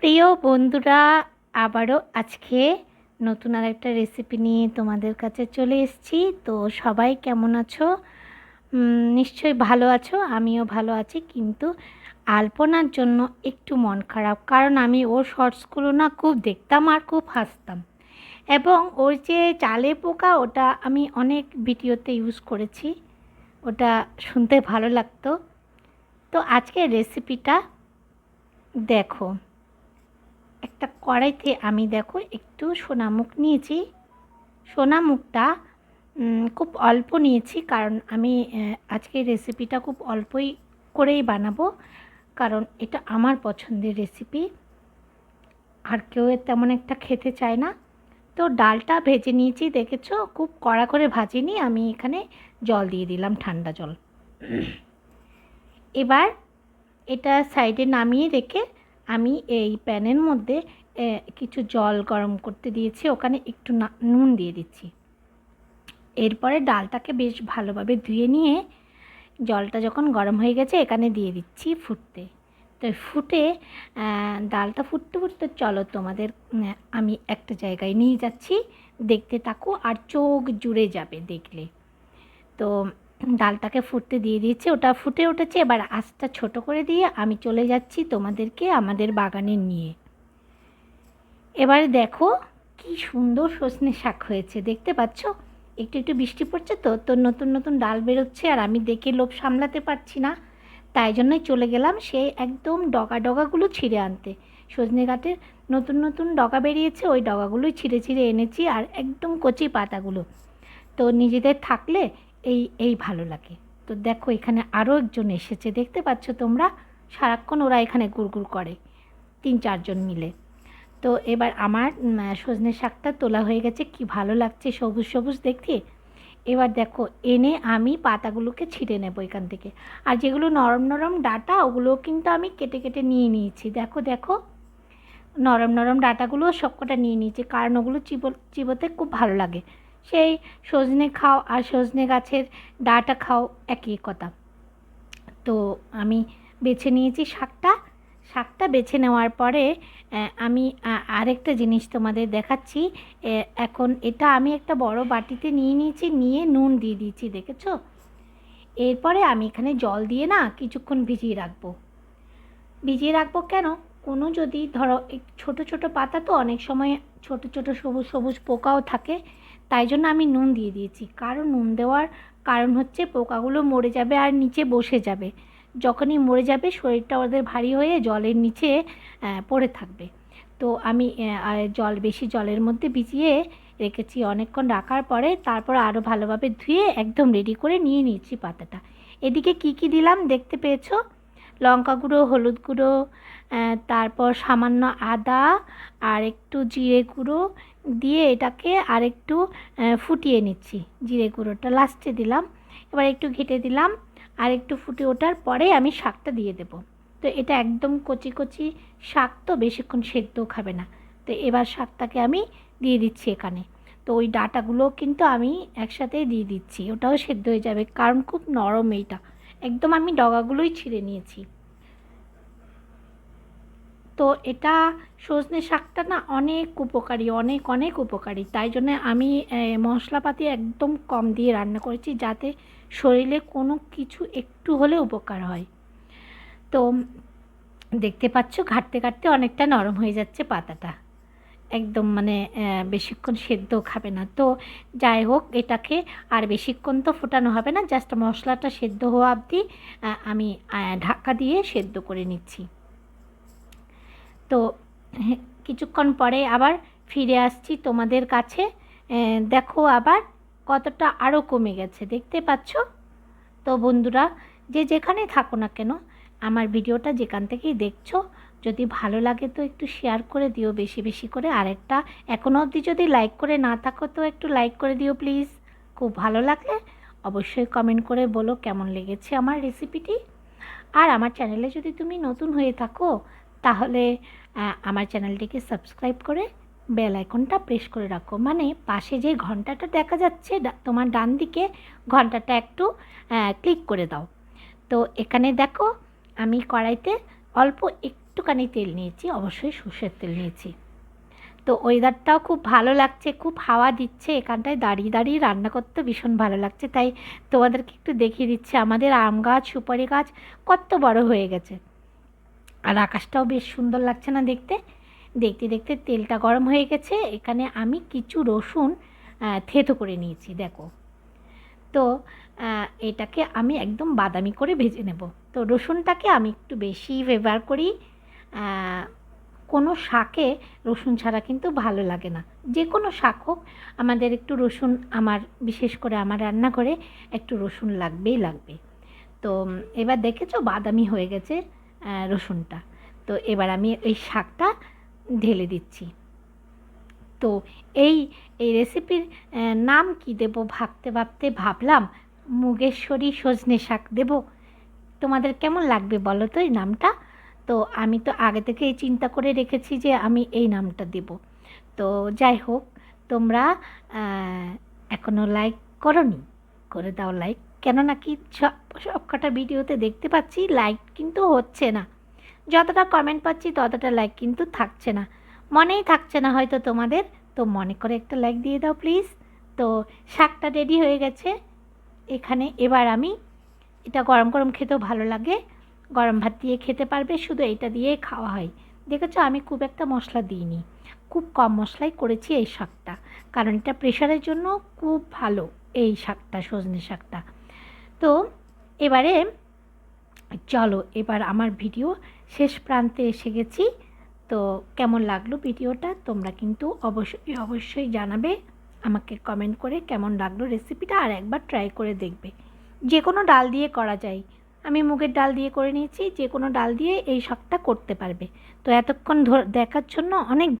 প্রিয় বন্ধুরা, আবারও আজকে নতুন আর একটা রেসিপি নিয়ে তোমাদের কাছে চলে এসেছি। তো সবাই কেমন আছো? নিশ্চয়ই ভালো আছো, আমিও ভালো আছি, কিন্তু আলপনার জন্য একটু মন খারাপ, কারণ আমি ওর শর্টসগুলো না খুব দেখতাম আর খুব হাসতাম। এবং ওর যে চালে পোকা, ওটা আমি অনেক ভিডিওতে ইউজ করেছি, ওটা শুনতে ভালো লাগতো। তো আজকের রেসিপিটা দেখো। একটা কড়াইতে আমি দেখো একটু সোনামুখ নিয়েছি। সোনামুখটা খুব অল্প নিয়েছি কারণ আমি আহ, আজকের রেসিপিটা খুব অল্পই করেই বানাবো। কারণ এটা আমার পছন্দের রেসিপি আর কেউ তেমন একটা খেতে চায় না। তো ডালটা ভেজে নিয়েছি দেখেছ? খুব কড়া করে ভাজিনি আমি এখানে জল দিয়ে দিলাম ঠান্ডা জল। এবার এটা সাইডে নামিয়ে রেখে আমি এই প্যানের মধ্যে কিছু জল গরম করতে দিয়েছি, ওখানে একটু নুন দিয়ে দিচ্ছি। এরপরে ডালটাকে বেশ ভালোভাবে ধুয়ে নিয়ে, জলটা যখন গরম হয়ে গেছে, এখানে দিয়ে দিচ্ছি ফুটতে। তো ফুটে ডালটা ফুটতে ফুটতে, চলো তোমাদের আমি একটা জায়গায় নিয়ে যাচ্ছি। দেখতে থাকো, আর চোখ জুড়ে যাবে দেখলে। তো ডালটাকে ফুটতে দিয়ে দিয়েছি, ওটা ফুটে উঠেছে। এবার আঁচটা ছোট করে দিয়ে আমি চলে যাচ্ছি তোমাদেরকে আমাদের বাগানে নিয়ে। এবারে দেখো কি সুন্দর সজনে শাক হয়েছে, দেখতে পাচ্ছ? একটু একটু বৃষ্টি পড়ছে তো তো নতুন নতুন ডাল বেরোচ্ছে আর আমি দেখে লোভ সামলাতে পারছি না। তাই জন্যই চলে গেলাম সেই একদম ডগা ডগাগুলো ছিঁড়ে আনতে। সজনে গাছের নতুন নতুন ডগা বেরিয়েছে, ওই ডগাগুলোই ছিঁড়ে ছিঁড়ে এনেছি আর একদম কচি পাতাগুলো। তো নিজেদের থাকলে এই এই ভালো লাগে। তো দেখো, এখানে আরও একজন এসেছে। দেখতে পাচ্ছ তোমরা? সারাক্ষণ ওরা এখানে গুড়গুড় করে, তিন, চারজন মিলে। তো এবার আমার সজনে শাকটা তোলা হয়ে গেছে। কি ভালো লাগছে সবুজ সবুজ দেখতে। এবার দেখো, এনে আমি পাতাগুলোকে ছিঁড়ে নেব এখান থেকে। আর যেগুলো নরম নরম ডাটা, ওগুলোও কিন্তু আমি কেটে কেটে নিয়ে নিয়েছি। দেখো দেখো। নরম নরম ডাটাগুলো সবকটা নিয়ে নিয়েছি, কারণ ওগুলো চিবো, চিবোতে খুব ভালো লাগে। সেই সজনে খাও আর সজনে গাছের ডাটা খাও একই কথা। তো আমি বেছে নিয়েছি শাকটা। শাকটা বেছে নেওয়ার পরে আমি আরেকটা জিনিস তোমাদের দেখাচ্ছি। এখন এটা আমি একটা বড় বাটিতে নিয়ে নিয়েছি, নিয়ে নুন দিয়ে দিয়েছি, দেখেছ? এরপরে আমি এখানে জল দিয়ে না কিছুক্ষণ ভিজিয়ে রাখব। ভিজিয়ে রাখব কেন? কোনো যদি ধরো ছোট ছোট পাতা তো অনেক সময় ছোট ছোট সবুজ সবুজ পোকাও থাকে। তাই জন্য আমি নুন দিয়ে দিয়েছি। কারণ নুন দেওয়ার কারণ হচ্ছে পোকাগুলো মরে যাবে আর নিচে বসে যাবে। যখনই মরে যাবে শরীরটা ওদের ভারী হয়ে জলের নিচে পড়ে থাকবে। তো আমি জল, বেশি জলের মধ্যে ভিজিয়ে রেখেছি। অনেকক্ষণ রাখার পরে তারপর আরও ভালোভাবে ধুয়ে একদম রেডি করে নিয়ে নিয়েছি পাতাটা। এদিকে কি কি দিলাম দেখতে পেয়েছ? লঙ্কা গুঁড়ো, হলুদ গুঁড়ো তারপর সামান্য আদা আর একটু জিরে গুঁড়ো দিয়ে এটাকে আর একটু ফুটিয়ে নিচ্ছি জিরে গুঁড়োটা। লাস্টে দিলাম। এবার একটু ঘেটে দিলাম। আর একটু ফুটে ওঠার পরে আমি শাকটা দিয়ে দেবো। তো এটা একদম কচি কচি শাক তো বেশিক্ষণ সেদ্ধও খাবে না। তো এবার শাকটাকে আমি দিয়ে দিচ্ছি এখানে। তো ওই ডাটাগুলো কিন্তু আমি একসাথেই দিয়ে দিচ্ছি। ওটাও সেদ্ধ হয়ে যাবে। কারণ খুব নরম এইটা। একদম আমি ডগাগুলোই ছিঁড়ে নিয়েছি। তো এটা সজনে শাকটা না অনেক উপকারী, অনেক অনেক উপকারী। তাই জন্য আমি মশলাপাতি একদম কম দিয়ে রান্না করেছি যাতে শরীরে কোনো কিছু একটু হলে উপকার হয়। তো দেখতে পাচ্ছ, ঘাটতে ঘাটতে অনেকটা নরম হয়ে যাচ্ছে পাতাটা। একদম মানে বেশিক্ষণ সেদ্ধ খাবে না। তো যাই হোক, এটাকে আর বেশিক্ষণ তো ফোটানো হবে না, জাস্ট মশলাটা সেদ্ধ হওয়া অবধি আমি ঢাকা দিয়ে সেদ্ধ করে নিচ্ছি। তো কিছুক্ষণ পরে আবার ফিরে আসছি তোমাদের কাছে। দেখো আবার কতটা আরও কমে গেছে, দেখতে পাচ্ছ? তো বন্ধুরা, যে যেখানে থাকো না কেন, আমার ভিডিওটা যেখান থেকেই দেখছ যদি ভালো লাগে তো একটু শেয়ার করে দিও বেশি বেশি করে। আরেকটা এখনও অবধি যদি লাইক করে না থাকো তো একটু লাইক করে দিও প্লিজ খুব ভালো লাগলে অবশ্যই কমেন্ট করে বলো কেমন লেগেছে আমার রেসিপিটি আর আমার চ্যানেলে যদি তুমি নতুন হয়ে থাকো, তাহলে আমার চ্যানেলটিকে সাবস্ক্রাইব করে বেল আইকনটা প্রেস করে রাখো। মানে পাশে যে ঘন্টাটা দেখা যাচ্ছে তোমার ডান দিকে ঘন্টাটা একটু ক্লিক করে দাও। তো এখানে দেখো, আমি কড়াইতে অল্প একটু একটুখানি তেল নিয়েছি, অবশ্যই সর্ষের তেল নিয়েছি। তো ওয়েদারটাও খুব ভালো লাগছে, খুব হাওয়া দিচ্ছে, এখানটায় দাঁড়িয়ে দাঁড়িয়ে রান্না করতে ভীষণ ভালো লাগছে। তাই তোমাদেরকে একটু দেখিয়ে দিচ্ছে, আমাদের আম গাছ, সুপারি গাছ কত বড় হয়ে গেছে। আর আকাশটাও বেশ সুন্দর লাগছে না দেখতে। দেখতে দেখতে তেলটা গরম হয়ে গেছে, এখানে আমি কিছু রসুন থেতো করে নিয়েছি, দেখো। তো এটাকে আমি একদম বাদামি করে ভেজে নেব। তো রসুনটাকে আমি একটু বেশি ব্যবহার করি। কোনো শাকে রসুন ছাড়া কিন্তু ভালো লাগে না। যে কোনো শাক হোক, আমাদের একটু রসুন, আমার, বিশেষ করে আমার রান্না করে একটু রসুন লাগবেই লাগবে। তো এবার দেখেছ বাদামি হয়ে গেছে রসুনটা। তো, এবার আমি এই শাকটা ঢেলে দিচ্ছি। তো, এই এই রেসিপির নাম কি দেব ভাবতে ভাবতে ভাবলাম, মুগেশ্বরী সজনে শাক দেব। তোমাদের কেমন লাগবে বলো তো এই নামটা? তো আমি তো আগে থেকেই চিন্তা করে রেখেছি যে আমি এই নামটা দেব। তো যাই হোক, তোমরা এখনও লাইক করনি? করে দাও লাইক কেননা কি সব সব কটা ভিডিওতে দেখতে পাচ্ছি লাইক কিন্তু হচ্ছে না। যতটা কমেন্ট পাচ্ছি ততটা লাইক কিন্তু থাকছে না। মনেই থাকছে না হয়তো তোমাদের। তো মনে করে একটা লাইক দিয়ে দাও প্লিজ তো শাকটা রেডি হয়ে গেছে। এখানে এবার আমি, এটা গরম গরম খেতেও ভালো লাগে। গরম ভাত দিয়ে খেতে পারবে, শুধু এটা দিয়েই খাওয়া হয়। দেখেছ, আমি খুব একটা মশলা দিইনি। খুব কম মশলাই করেছি এই শাকটা। কারণ এটা প্রেশারের জন্য খুব ভালো এই শাকটা, সজনে শাকটা। তো এবারে চলো, এবার আমার ভিডিও শেষ প্রান্তে এসে গেছি। তো কেমন লাগল ভিডিওটা? তোমরা কিন্তু অবশ্যই অবশ্যই জানাবে। আমাকে কমেন্ট করে কেমন লাগল রেসিপিটা আর একবার ট্রাই করে দেখবে। যে কোনো ডাল দিয়ে করা যায়। আমি মুগের ডাল দিয়ে করে নিয়েছি, যে কোনো ডাল দিয়ে এই সবটা করতে পারবে। তো এতক্ষণ দেখার জন্য অনেক